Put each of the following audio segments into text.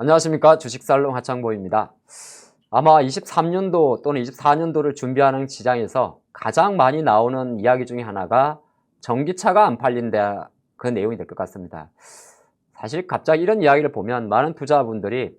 안녕하십니까 주식살롱 하창보입니다. 아마 23년도 또는 24년도를 준비하는 시장에서 가장 많이 나오는 이야기 중에 하나가 전기차가 안 팔린다 그 내용이 될 것 같습니다. 사실 갑자기 이런 이야기를 보면 많은 투자분들이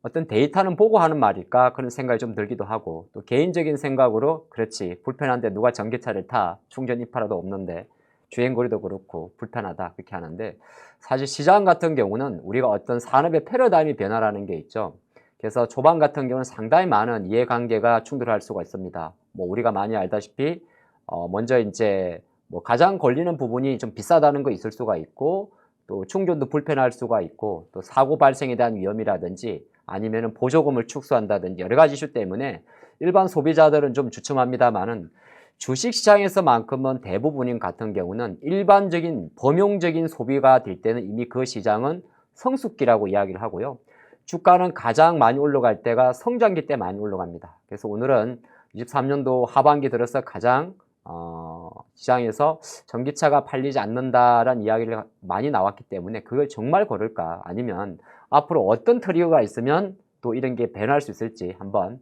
어떤 데이터는 보고 하는 말일까 그런 생각이 좀 들기도 하고 또 개인적인 생각으로 그렇지 불편한데 누가 전기차를 타 충전 인프라도 없는데 주행거리도 그렇고 불편하다 그렇게 하는데 사실 시장 같은 경우는 우리가 어떤 산업의 패러다임이 변화라는 게 있죠. 그래서 초반 같은 경우는 상당히 많은 이해관계가 충돌할 수가 있습니다. 뭐 우리가 많이 알다시피 어 먼저 이제 뭐 가장 걸리는 부분이 좀 비싸다는 거 있을 수가 있고 또 충전도 불편할 수가 있고 또 사고 발생에 대한 위험이라든지 아니면은 보조금을 축소한다든지 여러 가지 이슈 때문에 일반 소비자들은 좀 주춤합니다만은 주식시장에서만큼은 대부분인 같은 경우는 일반적인 범용적인 소비가 될 때는 이미 그 시장은 성숙기라고 이야기를 하고요. 주가는 가장 많이 올라갈 때가 성장기 때 많이 올라갑니다. 그래서 오늘은 23년도 하반기 들어서 가장 어, 시장에서 전기차가 팔리지 않는다라는 이야기를 많이 나왔기 때문에 그걸 정말 고를까 아니면 앞으로 어떤 트리거가 있으면 또 이런 게 변할 수 있을지 한번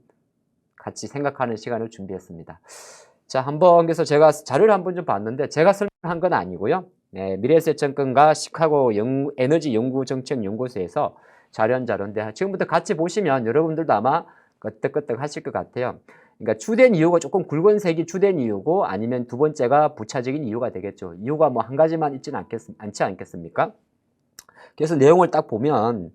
같이 생각하는 시간을 준비했습니다. 자, 한번 그래서 제가 자료를 한번 좀 봤는데 제가 설명한 건 아니고요. 네, 미래세증권과 시카고 연, 에너지 연구 정책 연구소에서 자료 한 자료인데 지금부터 같이 보시면 여러분들도 아마 끄떡끄떡 하실 것 같아요. 그러니까 주된 이유가 조금 굵은 색이 주된 이유고 아니면 두 번째가 부차적인 이유가 되겠죠. 이유가 뭐 한 가지만 있지는 않겠, 않지 않겠습니까? 그래서 내용을 딱 보면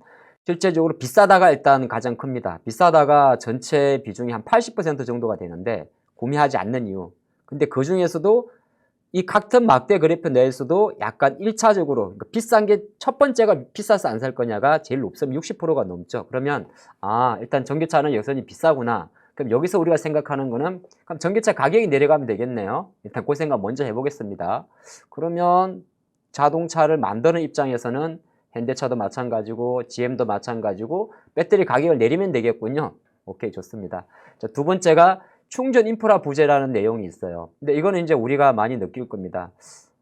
실제적으로 비싸다가 일단 가장 큽니다. 비싸다가 전체 비중이 한 80% 정도가 되는데 구매하지 않는 이유. 근데 그 중에서도 이 각튼 막대 그래프 내에서도 약간 1차적으로 그러니까 비싼 게 첫 번째가 비싸서 안 살 거냐가 제일 높으면 60%가 넘죠. 그러면 아 일단 전기차는 여전히 비싸구나. 그럼 여기서 우리가 생각하는 거는 그럼 전기차 가격이 내려가면 되겠네요. 일단 그 생각 먼저 해보겠습니다. 그러면 자동차를 만드는 입장에서는 현대차도 마찬가지고 GM도 마찬가지고 배터리 가격을 내리면 되겠군요. 오케이 좋습니다. 자, 두 번째가 충전 인프라 부재라는 내용이 있어요. 근데 이거는 이제 우리가 많이 느낄 겁니다.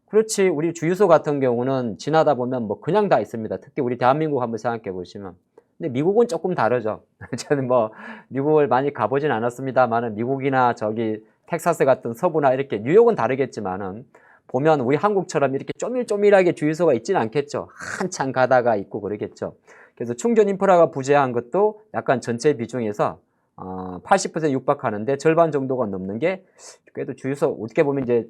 그렇지 우리 주유소 같은 경우는 지나다 보면 뭐 그냥 다 있습니다. 특히 우리 대한민국 한번 생각해 보시면 근데 미국은 조금 다르죠. 저는 뭐 미국을 많이 가보진 않았습니다만은 미국이나 저기 텍사스 같은 서부나 이렇게 뉴욕은 다르겠지만은 보면 우리 한국처럼 이렇게 쪼밀쪼밀하게 주유소가 있지는 않겠죠. 한참 가다가 있고 그러겠죠. 그래서 충전 인프라가 부재한 것도 약간 전체 비중에서 어, 80% 육박하는데 절반 정도가 넘는 게 그래도 주유소 어떻게 보면 이제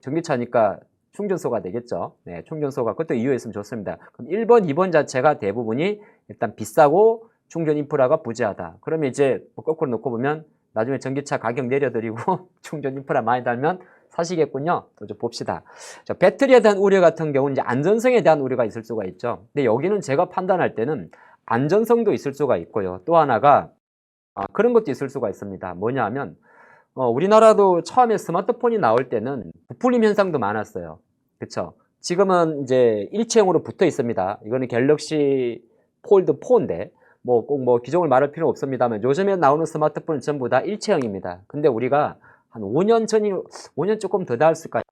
전기차니까 충전소가 되겠죠. 네, 충전소가 그것도 이유가 있으면 좋습니다. 그럼 1번, 2번 자체가 대부분이 일단 비싸고 충전 인프라가 부재하다. 그러면 이제 뭐 거꾸로 놓고 보면 나중에 전기차 가격 내려드리고 충전 인프라 많이 달면 사시겠군요. 또 좀 봅시다. 자, 배터리에 대한 우려 같은 경우는 이제 안전성에 대한 우려가 있을 수가 있죠. 근데 여기는 제가 판단할 때는 안전성도 있을 수가 있고요. 또 하나가 아, 그런 것도 있을 수가 있습니다. 뭐냐 하면 어, 우리나라도 처음에 스마트폰이 나올 때는 부풀림 현상도 많았어요. 그쵸? 지금은 이제 일체형으로 붙어 있습니다. 이거는 갤럭시 폴드 4인데 뭐 꼭뭐 기종을 말할 필요 없습니다만 요즘에 나오는 스마트폰은 전부 다 일체형입니다. 근데 우리가 한 5년 전이 5년 조금 더 닿았을까요?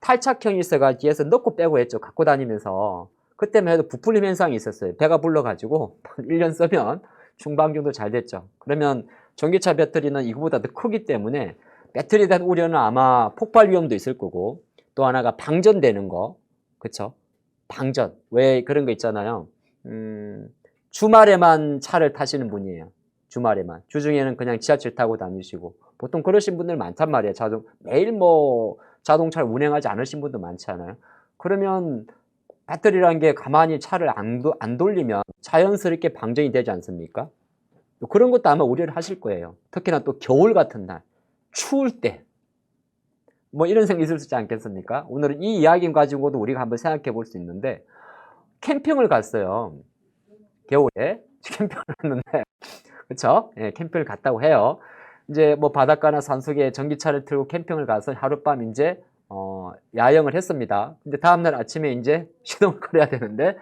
탈착형이 있어가 뒤에서 넣고 빼고 했죠. 갖고 다니면서 그때만 해도 부풀림 현상이 있었어요. 배가 불러가지고 1년 쓰면 중반 정도 잘 됐죠. 그러면 전기차 배터리는 이거보다 더 크기 때문에 배터리에 대한 우려는 아마 폭발 위험도 있을 거고 또 하나가 방전되는 거 그쵸? 방전 왜 그런 거 있잖아요. 음, 주말에만 차를 타시는 분이에요. 주말에만 주중에는 그냥 지하철 타고 다니시고 보통 그러신 분들 많단 말이에요. 자동 매일 뭐 자동차를 운행하지 않으신 분도 많지 않아요. 그러면 배터리라는 게 가만히 차를 안, 도, 안 돌리면 자연스럽게 방전이 되지 않습니까? 그런 것도 아마 우려를 하실 거예요. 특히나 또 겨울 같은 날, 추울 때. 뭐 이런 생각이 있을 수 있지 않겠습니까? 오늘은 이 이야기 가지고도 우리가 한번 생각해 볼 수 있는데, 캠핑을 갔어요. 겨울에. 캠핑을 갔는데, 그쵸? 예, 캠핑을 갔다고 해요. 이제 뭐 바닷가나 산속에 전기차를 틀고 캠핑을 가서 하룻밤 이제 어, 야영을 했습니다. 근데 다음날 아침에 이제 시동을 걸어야 되는데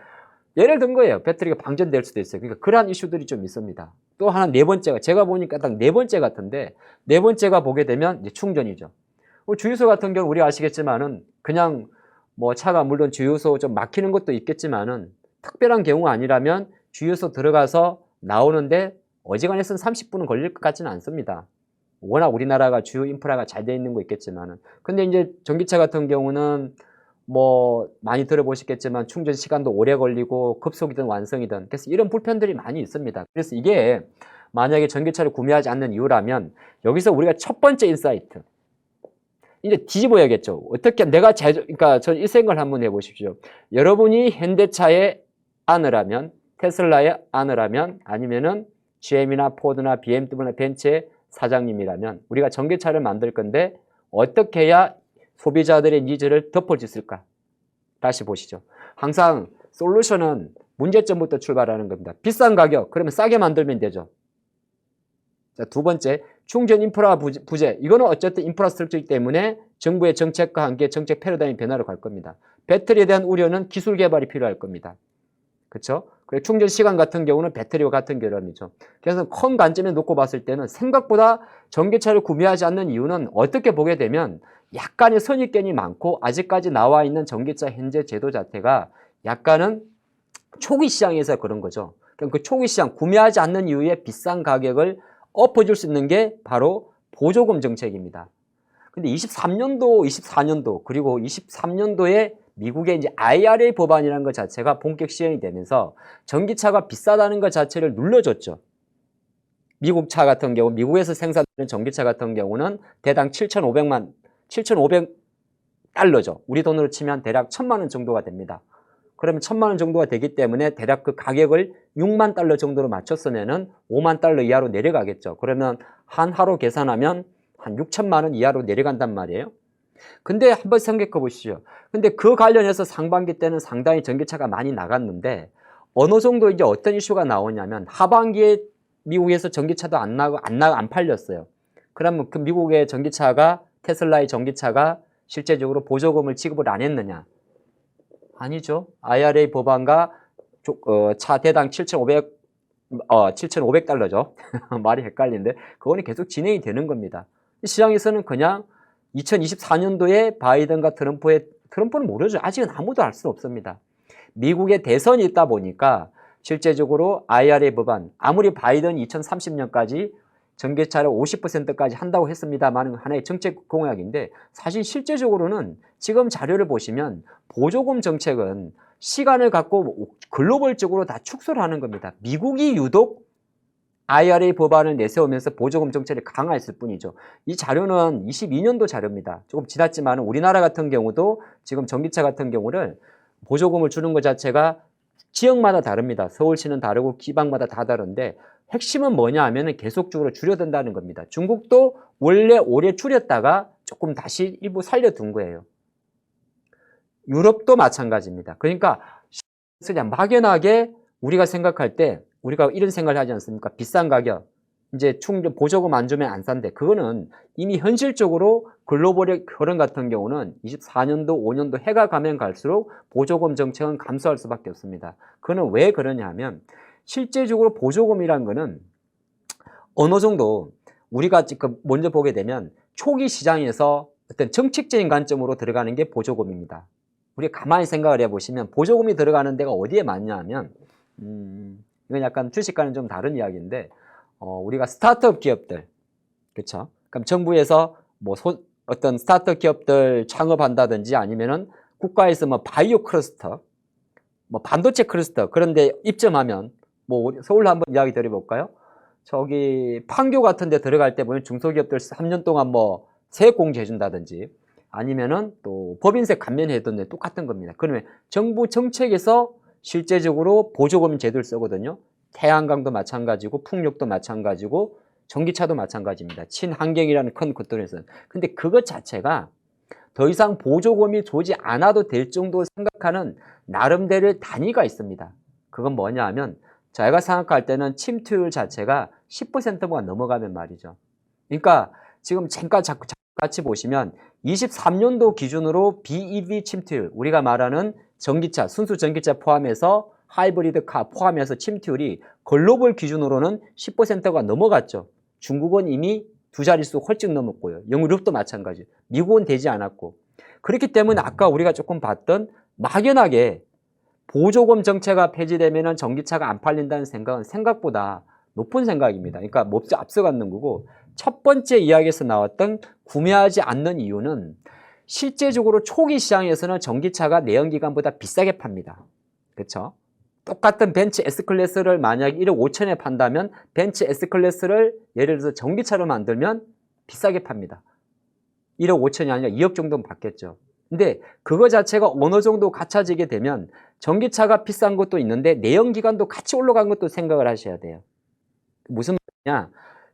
예를 든 거예요. 배터리가 방전될 수도 있어요. 그러니까 그러한 이슈들이 좀 있습니다. 또 하나 네 번째가 제가 보니까 딱 네 번째 같은데 네 번째가 보게 되면 이제 충전이죠. 뭐 주유소 같은 경우 우리 아시겠지만은 그냥 뭐 차가 물론 주유소 좀 막히는 것도 있겠지만은 특별한 경우가 아니라면 주유소 들어가서 나오는데 어지간해서는 30분은 걸릴 것 같지는 않습니다. 워낙 우리나라가 주요 인프라가 잘 돼 있는 거 있겠지만은. 근데 이제 전기차 같은 경우는 뭐 많이 들어보셨겠지만 충전 시간도 오래 걸리고 급속이든 완성이든 그래서 이런 불편들이 많이 있습니다. 그래서 이게 만약에 전기차를 구매하지 않는 이유라면 여기서 우리가 첫 번째 인사이트 이제 뒤집어야겠죠. 어떻게 내가 제조 그러니까 전 이 생각을 한번 해보십시오. 여러분이 현대차의 아느라면 테슬라의 아느라면 아니면은 GM이나 포드나 BMW나 벤츠의 사장님이라면 우리가 전기차를 만들 건데 어떻게 해야 소비자들의 니즈를 덮을 수 있을까? 다시 보시죠. 항상 솔루션은 문제점부터 출발하는 겁니다. 비싼 가격, 그러면 싸게 만들면 되죠. 자, 두 번째, 충전 인프라 부재. 부재. 이거는 어쨌든 인프라스트럭처이기 때문에 정부의 정책과 함께 정책 패러다임 변화로 갈 겁니다. 배터리에 대한 우려는 기술 개발이 필요할 겁니다. 그렇죠? 그리고 충전 시간 같은 경우는 배터리와 같은 결함이죠. 그래서 큰 관점에 놓고 봤을 때는 생각보다 전기차를 구매하지 않는 이유는 어떻게 보게 되면 약간의 선입견이 많고 아직까지 나와 있는 전기차 현재 제도 자체가 약간은 초기 시장에서 그런 거죠. 그럼 그 초기 시장 구매하지 않는 이유에 비싼 가격을 엎어줄 수 있는 게 바로 보조금 정책입니다. 근데 23년도, 24년도 그리고 23년도에 미국의 이제 IRA 법안이라는 것 자체가 본격 시행이 되면서 전기차가 비싸다는 것 자체를 눌러줬죠. 미국 차 같은 경우, 미국에서 생산되는 전기차 같은 경우는 대당 7,500만, 7,500달러죠. 우리 돈으로 치면 대략 1,000만 원 정도가 됩니다. 그러면 1,000만 원 정도가 되기 때문에 대략 그 가격을 6만 달러 정도로 맞췄으면은 5만 달러 이하로 내려가겠죠. 그러면 한 하루 계산하면 한 6천만 원 이하로 내려간단 말이에요. 근데 한번 생각해 보시죠. 근데 그 관련해서 상반기 때는 상당히 전기차가 많이 나갔는데 어느 정도 이제 어떤 이슈가 나오냐면 하반기에 미국에서 전기차도 안 나고 안 나 안 팔렸어요. 그러면 그 미국의 전기차가 테슬라의 전기차가 실제적으로 보조금을 지급을 안 했느냐? 아니죠. IRA 법안과 조- 어, 차 대당 7,500 어, 7,500달러죠. 말이 헷갈리는데 그거는 계속 진행이 되는 겁니다. 시장에서는 그냥 2024년도에 바이든과 트럼프의 트럼프는 모르죠. 아직은 아무도 알 수는 없습니다. 미국의 대선이 있다 보니까 실제적으로 IRA 법안 아무리 바이든 2030년까지 전기차를 50%까지 한다고 했습니다만 하나의 정책 공약인데 사실 실제적으로는 지금 자료를 보시면 보조금 정책은 시간을 갖고 글로벌적으로 다 축소를 하는 겁니다. 미국이 유독 IRA 법안을 내세우면서 보조금 정책을 강화했을 뿐이죠. 이 자료는 22년도 자료입니다. 조금 지났지만 우리나라 같은 경우도 지금 전기차 같은 경우를 보조금을 주는 것 자체가 지역마다 다릅니다. 서울시는 다르고 기방마다 다 다른데 핵심은 뭐냐 하면은 계속적으로 줄여든다는 겁니다. 중국도 원래 오래 줄였다가 조금 다시 일부 살려둔 거예요. 유럽도 마찬가지입니다. 그러니까 그냥 막연하게 우리가 생각할 때 우리가 이런 생각을 하지 않습니까? 비싼 가격, 이제 충전 보조금 안 주면 안 산대. 그거는 이미 현실적으로 글로벌의 흐름 같은 경우는 24년도, 5년도 해가 가면 갈수록 보조금 정책은 감소할 수밖에 없습니다. 그거는 왜 그러냐 하면 실제적으로 보조금이란 거는 어느 정도 우리가 지금 먼저 보게 되면 초기 시장에서 어떤 정책적인 관점으로 들어가는 게 보조금입니다. 우리가 가만히 생각을 해보시면 보조금이 들어가는 데가 어디에 많냐 하면 음, 이건 약간 주식과는 좀 다른 이야기인데 어, 우리가 스타트업 기업들 그렇죠? 그럼 정부에서 뭐 소- 어떤 스타트업 기업들 창업한다든지 아니면은 국가에서 뭐 바이오 클러스터 뭐 반도체 클러스터 그런데 입점하면 뭐 서울로 한번 이야기 드려볼까요? 저기 판교 같은 데 들어갈 때 보면 중소기업들 3년 동안 뭐 세액 공제해 준다든지 아니면은 또 법인세 감면해둔 데 똑같은 겁니다. 그러면 정부 정책에서 실제적으로 보조금 제도를 쓰거든요. 태양광도 마찬가지고 풍력도 마찬가지고 전기차도 마찬가지입니다. 친환경이라는 큰 것들에서는. 근데 그것 자체가 더 이상 보조금이 조지 않아도 될 정도로 생각하는 나름대로의 단위가 있습니다. 그건 뭐냐 하면 제가 생각할 때는 침투율 자체가 10%가 넘어가면 말이죠. 그러니까 지금 잠깐 같이 보시면 23년도 기준으로 BEV 침투율, 우리가 말하는 전기차, 순수 전기차 포함해서 하이브리드 카 포함해서 침투율이 글로벌 기준으로는 10%가 넘어갔죠. 중국은 이미 두 자릿수 훨씬 넘었고요. 영유럽도 마찬가지. 미국은 되지 않았고. 그렇기 때문에 아까 우리가 조금 봤던 막연하게 보조금 정체가 폐지되면 전기차가 안 팔린다는 생각은 생각보다 높은 생각입니다. 그러니까 몹시 앞서가는 거고 첫 번째 이야기에서 나왔던 구매하지 않는 이유는 실제적으로 초기 시장에서는 전기차가 내연기관보다 비싸게 팝니다. 그렇죠? 똑같은 벤츠 S클래스를 만약 1억 5천에 판다면 벤츠 S클래스를 예를 들어서 전기차로 만들면 비싸게 팝니다. 1억 5천이 아니라 2억 정도는 받겠죠. 근데 그거 자체가 어느 정도 갖춰지게 되면 전기차가 비싼 것도 있는데 내연기관도 같이 올라간 것도 생각을 하셔야 돼요. 무슨 말이냐?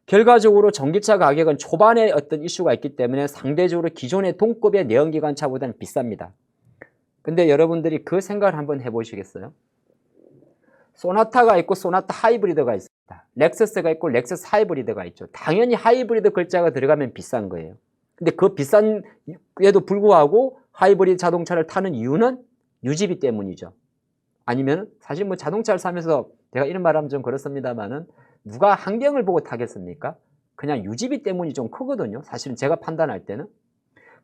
결과적으로 전기차 가격은 초반에 어떤 이슈가 있기 때문에 상대적으로 기존의 동급의 내연기관 차보다는 비쌉니다. 근데 여러분들이 그 생각을 한번 해보시겠어요? 소나타가 있고 소나타 하이브리드가 있습니다. 렉서스가 있고 렉서스 하이브리드가 있죠. 당연히 하이브리드 글자가 들어가면 비싼 거예요. 근데 그 비싼에도 불구하고 하이브리드 자동차를 타는 이유는 유지비 때문이죠. 아니면 사실 뭐 자동차를 사면서 제가 이런 말하면 좀 그렇습니다만은 누가 환경을 보고 타겠습니까? 그냥 유지비 때문이 좀 크거든요. 사실은 제가 판단할 때는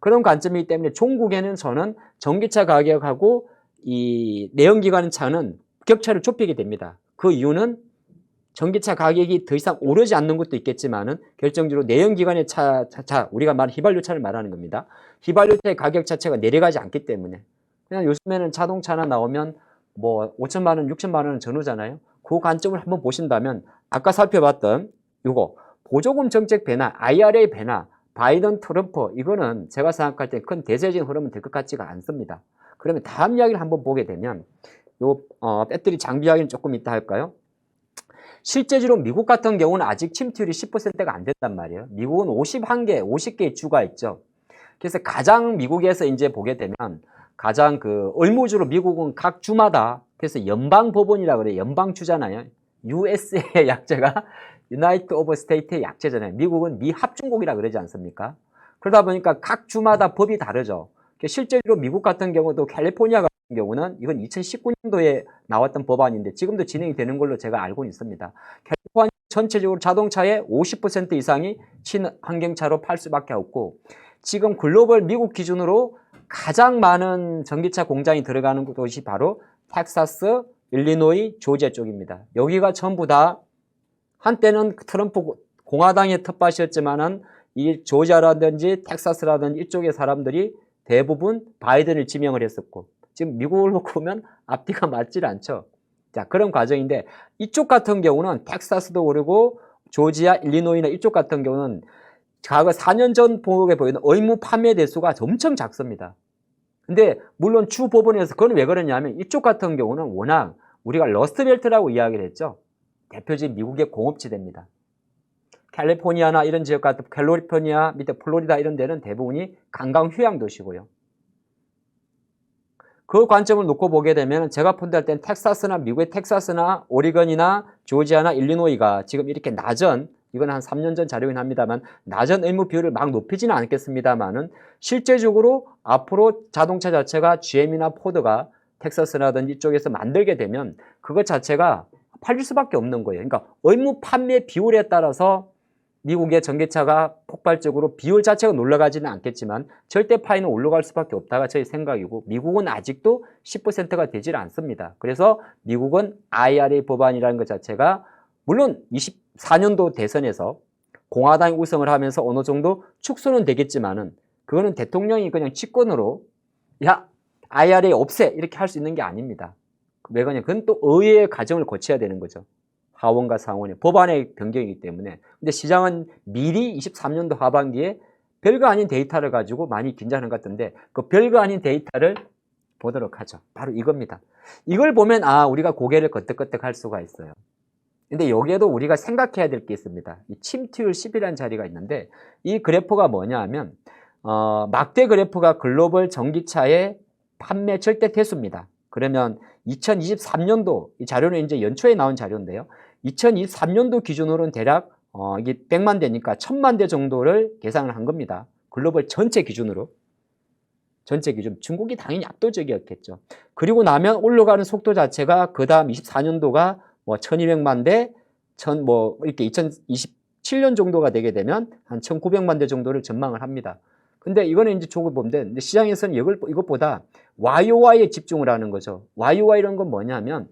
그런 관점이기 때문에 종국에는 저는 전기차 가격하고 이 내연기관 차는 격차를 좁히게 됩니다. 그 이유는 전기차 가격이 더 이상 오르지 않는 것도 있겠지만은 결정적으로 내연기관의 차, 차, 차 우리가 말하는 휘발유차를 말하는 겁니다. 휘발유차의 가격 자체가 내려가지 않기 때문에 그냥 요즘에는 자동차나 나오면 뭐 5천만 원, 6천만 원은 전후잖아요. 그 관점을 한번 보신다면 아까 살펴봤던 이거 보조금 정책 변화, IRA 변화, 바이든 트럼프 이거는 제가 생각할 때 큰 대세적인 흐름은 될 것 같지가 않습니다. 그러면 다음 이야기를 한번 보게 되면 요 어, 배터리 장비 이야기는 조금 이따 할까요? 실제적으로 미국 같은 경우는 아직 침투율이 10%가 안 된단 말이에요. 미국은 51개, 50개의 주가 있죠. 그래서 가장 미국에서 이제 보게 되면 가장 그 의무주로 미국은 각 주마다 그래서 연방 법원이라 그래요. 연방 주잖아요. USA의 약자가 United of State의 약자잖아요. 미국은 미 합중국이라 그러지 않습니까? 그러다 보니까 각 주마다 법이 다르죠. 실제로 미국 같은 경우도 캘리포니아 같은 경우는 이건 2019년도에 나왔던 법안인데 지금도 진행이 되는 걸로 제가 알고 있습니다. 캘리포니아 전체적으로 자동차의 50% 이상이 친환경차로 팔 수밖에 없고 지금 글로벌 미국 기준으로 가장 많은 전기차 공장이 들어가는 곳이 바로 텍사스, 일리노이, 조지아 쪽입니다. 여기가 전부 다 한때는 트럼프 공화당의 텃밭이었지만은 이 조지아라든지 텍사스라든지 이쪽의 사람들이 대부분 바이든을 지명을 했었고 지금 미국을 놓고 보면 앞뒤가 맞질 않죠. 자 그런 과정인데 이쪽 같은 경우는 텍사스도 그러고 조지아, 일리노이나 이쪽 같은 경우는 과거 4년 전 보게 보이는 의무 판매 대수가 엄청 작습니다. 근데 물론 주 법원에서 그건 왜 그러냐면 이쪽 같은 경우는 워낙 우리가 러스트벨트라고 이야기를 했죠. 대표적인 미국의 공업지대입니다. 캘리포니아나 이런 지역 같은 캘리포니아 밑에 플로리다 이런 데는 대부분이 관광 휴양 도시고요. 그 관점을 놓고 보게 되면 제가 판단할 땐 텍사스나 미국의 텍사스나 오리건이나 조지아나 일리노이가 지금 이렇게 낮은 이건 한 3년 전 자료긴 합니다만 낮은 의무 비율을 막 높이지는 않겠습니다만은 실제적으로 앞으로 자동차 자체가 GM이나 포드가 텍사스라든지 이쪽에서 만들게 되면 그것 자체가 팔릴 수밖에 없는 거예요. 그러니까 의무 판매 비율에 따라서 미국의 전기차가 폭발적으로 비율 자체가 올라가지는 않겠지만 절대 파이는 올라갈 수밖에 없다가 저희 생각이고 미국은 아직도 10%가 되질 않습니다. 그래서 미국은 IRA 법안이라는 것 자체가 물론 24년도 대선에서 공화당이 우승을 하면서 어느 정도 축소는 되겠지만은 그거는 대통령이 그냥 직권으로 야 IRA 없애 이렇게 할 수 있는 게 아닙니다. 왜 그러냐 그건 또 의회의 과정을 거쳐야 되는 거죠. 하원과 상원의 법안의 변경이기 때문에 근데 시장은 미리 23년도 하반기에 별거 아닌 데이터를 가지고 많이 긴장하는 것 같은데 그 별거 아닌 데이터를 보도록 하죠. 바로 이겁니다. 이걸 보면 아 우리가 고개를 끄덕끄덕 할 수가 있어요. 근데 여기에도 우리가 생각해야 될 게 있습니다. 이 침투율 10이라는 자리가 있는데 이 그래프가 뭐냐 하면 어, 막대 그래프가 글로벌 전기차의 판매 절대 태수입니다. 그러면 2023년도 이 자료는 이제 연초에 나온 자료인데요. 2023년도 기준으로는 대략 어, 이게 100만 대니까 1000만 대 정도를 계산을 한 겁니다. 글로벌 전체 기준으로. 전체 기준. 중국이 당연히 압도적이었겠죠. 그리고 나면 올라가는 속도 자체가 그 다음 24년도가 뭐 1200만 대, 1000, 뭐 이렇게 2027년 정도가 되게 되면 한 1900만 대 정도를 전망을 합니다. 근데 이거는 이제 조금 보면 돼. 근데 시장에서는 이것보다 YOY에 집중을 하는 거죠. YOY 이런 건 뭐냐면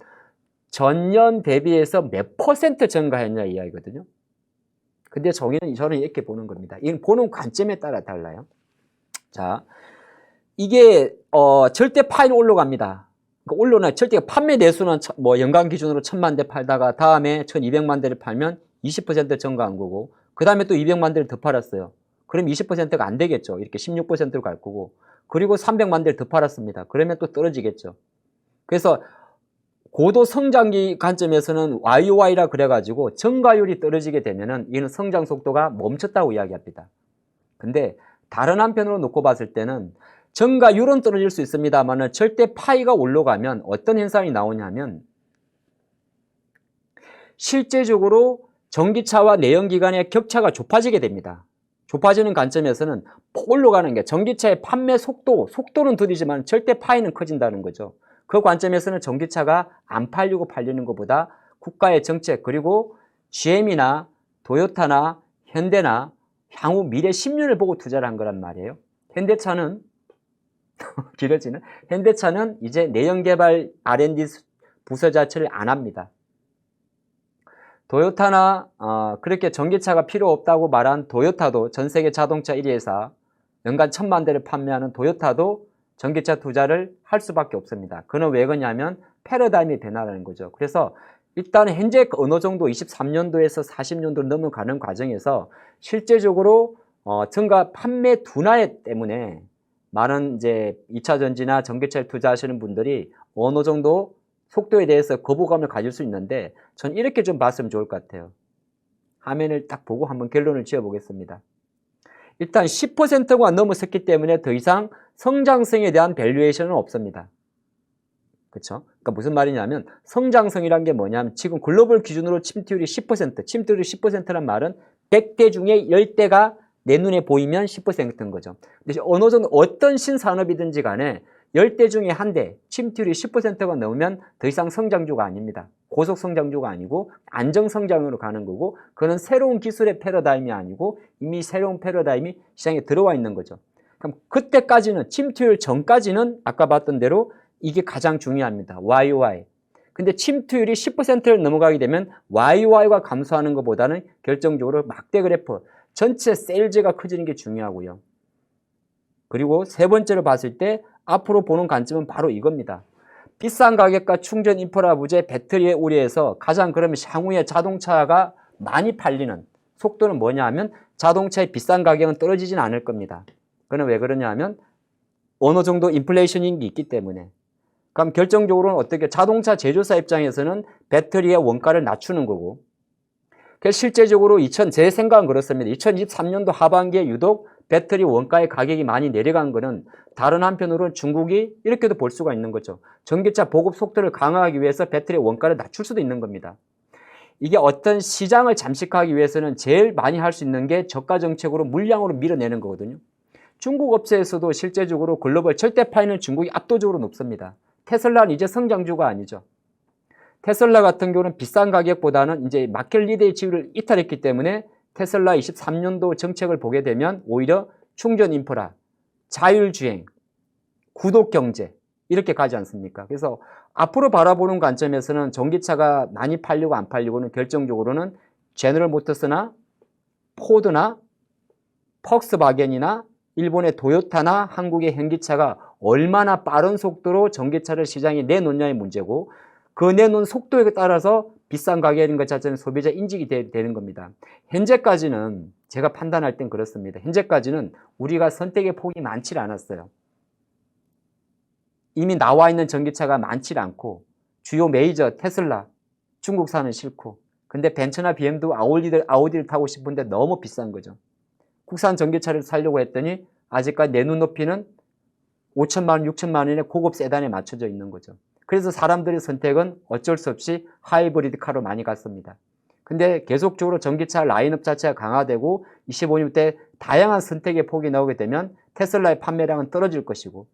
전년 대비해서 몇 퍼센트 증가했냐 이야기거든요. 근데 저기는 저는 이렇게 보는 겁니다. 이건 보는 관점에 따라 달라요. 자, 이게 어, 절대 파이는 올라갑니다. 그 올라나 절대 판매 대수는 천- 뭐 연간 기준으로 천만 대 팔다가 다음에 1200만 대를 팔면 20% 증가한 거고 그 다음에 또 200만 대를 더 팔았어요. 그럼 20%가 안 되겠죠. 이렇게 16%로 갈 거고 그리고 300만 대를 더 팔았습니다. 그러면 또 떨어지겠죠. 그래서 고도 성장기 관점에서는 YOY라 그래가지고 증가율이 떨어지게 되면은 이는 성장 속도가 멈췄다고 이야기합니다. 근데 다른 한편으로 놓고 봤을 때는 증가율은 떨어질 수 있습니다만은 절대 파이가 올라가면 어떤 현상이 나오냐면 실제적으로 전기차와 내연기관의 격차가 좁아지게 됩니다. 좁아지는 관점에서는 올라가는 게 전기차의 판매 속도, 속도는 느리지만 절대 파이는 커진다는 거죠. 그 관점에서는 전기차가 안 팔리고 팔리는 것보다 국가의 정책 그리고 GM이나 도요타나 현대나 향후 미래 10년을 보고 투자를 한 거란 말이에요. 현대차는 길어지는 현대차는 이제 내연 개발 R&D 부서 자체를 안 합니다. 도요타나 어, 그렇게 전기차가 필요 없다고 말한 도요타도 전 세계 자동차 1위 회사 연간 천만 대를 판매하는 도요타도 전기차 투자를 할 수밖에 없습니다. 그는 왜 그러냐면 패러다임이 변화라는 거죠. 그래서 일단 현재 어느 정도 23년도에서 40년도 넘어가는 과정에서 실제적으로 어, 증가 판매 둔화 때문에 많은 이제 2차 전지나 전기차에 투자하시는 분들이 어느 정도 속도에 대해서 거부감을 가질 수 있는데 전 이렇게 좀 봤으면 좋을 것 같아요. 화면을 딱 보고 한번 결론을 지어 보겠습니다. 일단 10%가 넘어섰기 때문에 더 이상 성장성에 대한 밸류에이션은 없습니다. 그렇죠? 그러니까 무슨 말이냐면 성장성이란 게 뭐냐면 지금 글로벌 기준으로 침투율이 10%, 침투율이 10%란 말은 100대 중에 10대가 내 눈에 보이면 10%인 거죠. 근데 어느 정도 어떤 신산업이든지 간에 10대 중에 한 대, 침투율이 10%가 넘으면 더 이상 성장주가 아닙니다. 고속 성장주가 아니고 안정 성장으로 가는 거고 그는 새로운 기술의 패러다임이 아니고 이미 새로운 패러다임이 시장에 들어와 있는 거죠. 그럼 그때까지는 침투율 전까지는 아까 봤던 대로 이게 가장 중요합니다. YOY. 근데 침투율이 10%를 넘어가게 되면 YOY가 감소하는 것보다는 결정적으로 막대 그래프 전체 세일즈가 커지는 게 중요하고요. 그리고 세 번째로 봤을 때 앞으로 보는 관점은 바로 이겁니다. 비싼 가격과 충전 인프라 부재 배터리의 우려에서 가장 그러면 향후에 자동차가 많이 팔리는 속도는 뭐냐 하면 자동차의 비싼 가격은 떨어지진 않을 겁니다. 그는 왜 그러냐 하면 어느 정도 인플레이션이 있기 때문에 그럼 결정적으로는 어떻게 자동차 제조사 입장에서는 배터리의 원가를 낮추는 거고 그래서 실제적으로 2000, 제 생각은 그렇습니다. 2023년도 하반기에 유독 배터리 원가의 가격이 많이 내려간 거는 다른 한편으로는 중국이 이렇게도 볼 수가 있는 거죠. 전기차 보급 속도를 강화하기 위해서 배터리 원가를 낮출 수도 있는 겁니다. 이게 어떤 시장을 잠식하기 위해서는 제일 많이 할 수 있는 게 저가 정책으로 물량으로 밀어내는 거거든요. 중국 업체에서도 실제적으로 글로벌 절대 파이는 중국이 압도적으로 높습니다. 테슬라는 이제 성장주가 아니죠. 테슬라 같은 경우는 비싼 가격보다는 이제 마켓 리드의 지위를 이탈했기 때문에 테슬라 23년도 정책을 보게 되면 오히려 충전 인프라, 자율주행, 구독 경제 이렇게 가지 않습니까? 그래서 앞으로 바라보는 관점에서는 전기차가 많이 팔리고 안 팔리고는 결정적으로는 제너럴 모터스나 포드나 퍽스바겐이나 일본의 도요타나 한국의 현기차가 얼마나 빠른 속도로 전기차를 시장에 내놓냐의 문제고 그 내놓은 속도에 따라서 비싼 가격인 것 자체는 소비자 인식이 되, 는 겁니다. 현재까지는 제가 판단할 땐 그렇습니다. 현재까지는 우리가 선택의 폭이 많지 않았어요. 이미 나와 있는 전기차가 많지 않고 주요 메이저 테슬라 중국산은 싫고 근데 벤츠나 BMW 아우디를, 아우디를 타고 싶은데 너무 비싼 거죠. 국산 전기차를 사려고 했더니 아직까지 내 눈높이는 5천만 원, 6천만 원의 고급 세단에 맞춰져 있는 거죠. 그래서 사람들의 선택은 어쩔 수 없이 하이브리드 카로 많이 갔습니다. 근데 계속적으로 전기차 라인업 자체가 강화되고 25년 때 다양한 선택의 폭이 나오게 되면 테슬라의 판매량은 떨어질 것이고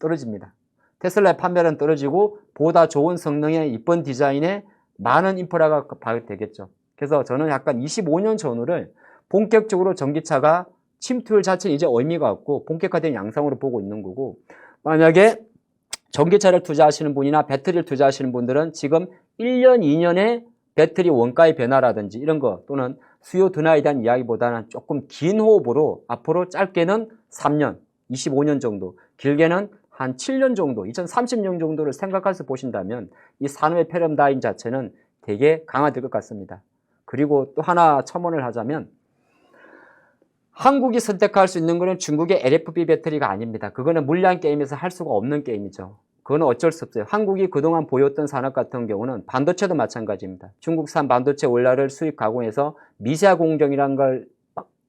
떨어집니다. 테슬라의 판매량은 떨어지고 보다 좋은 성능의 이쁜 디자인에 많은 인프라가 되겠죠. 그래서 저는 약간 25년 전후를 본격적으로 전기차가 침투율 자체는 이제 의미가 없고 본격화된 양상으로 보고 있는 거고 만약에 전기차를 투자하시는 분이나 배터리를 투자하시는 분들은 지금 1년, 2년의 배터리 원가의 변화라든지 이런 거 또는 수요 둔화에 대한 이야기보다는 조금 긴 호흡으로 앞으로 짧게는 3년, 25년 정도, 길게는 한 7년 정도, 2030년 정도를 생각해서 보신다면 이 산업의 패러다임 자체는 되게 강화될 것 같습니다. 그리고 또 하나 첨언을 하자면 한국이 선택할 수 있는 거는 중국의 LFP 배터리가 아닙니다. 그거는 물량 게임에서 할 수가 없는 게임이죠. 그거는 어쩔 수 없어요. 한국이 그동안 보였던 산업 같은 경우는 반도체도 마찬가지입니다. 중국산 반도체 원료를 수입 가공해서 미세 공정이라는 걸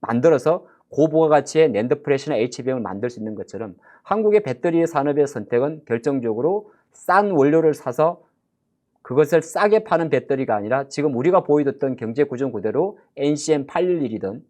만들어서 고부가 가치의 낸드 프레시나 HBM을 만들 수 있는 것처럼 한국의 배터리 산업의 선택은 결정적으로 싼 원료를 사서 그것을 싸게 파는 배터리가 아니라 지금 우리가 보여줬던 경제 구조 그대로 NCM 811이든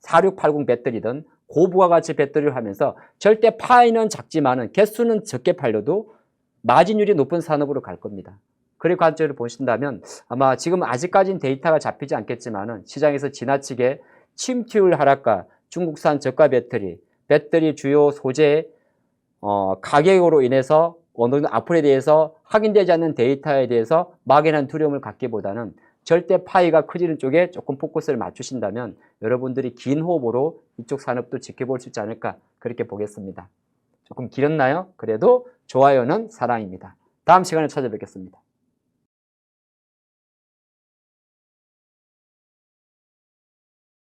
4680 배터리든 고부가 가치 배터리를 하면서 절대 파이는 작지만은 개수는 적게 팔려도 마진율이 높은 산업으로 갈 겁니다. 그런 관점을 보신다면 아마 지금 아직까지는 데이터가 잡히지 않겠지만은 시장에서 지나치게 침투율 하락과 중국산 저가 배터리, 배터리 주요 소재 어, 가격으로 인해서 어느 정도 앞으로에 대해서 확인되지 않는 데이터에 대해서 막연한 두려움을 갖기보다는 절대 파이가 커지는 쪽에 조금 포커스를 맞추신다면 여러분들이 긴 호흡으로 이쪽 산업도 지켜볼 수 있지 않을까 그렇게 보겠습니다. 조금 길었나요? 그래도 좋아요는 사랑입니다. 다음 시간에 찾아뵙겠습니다.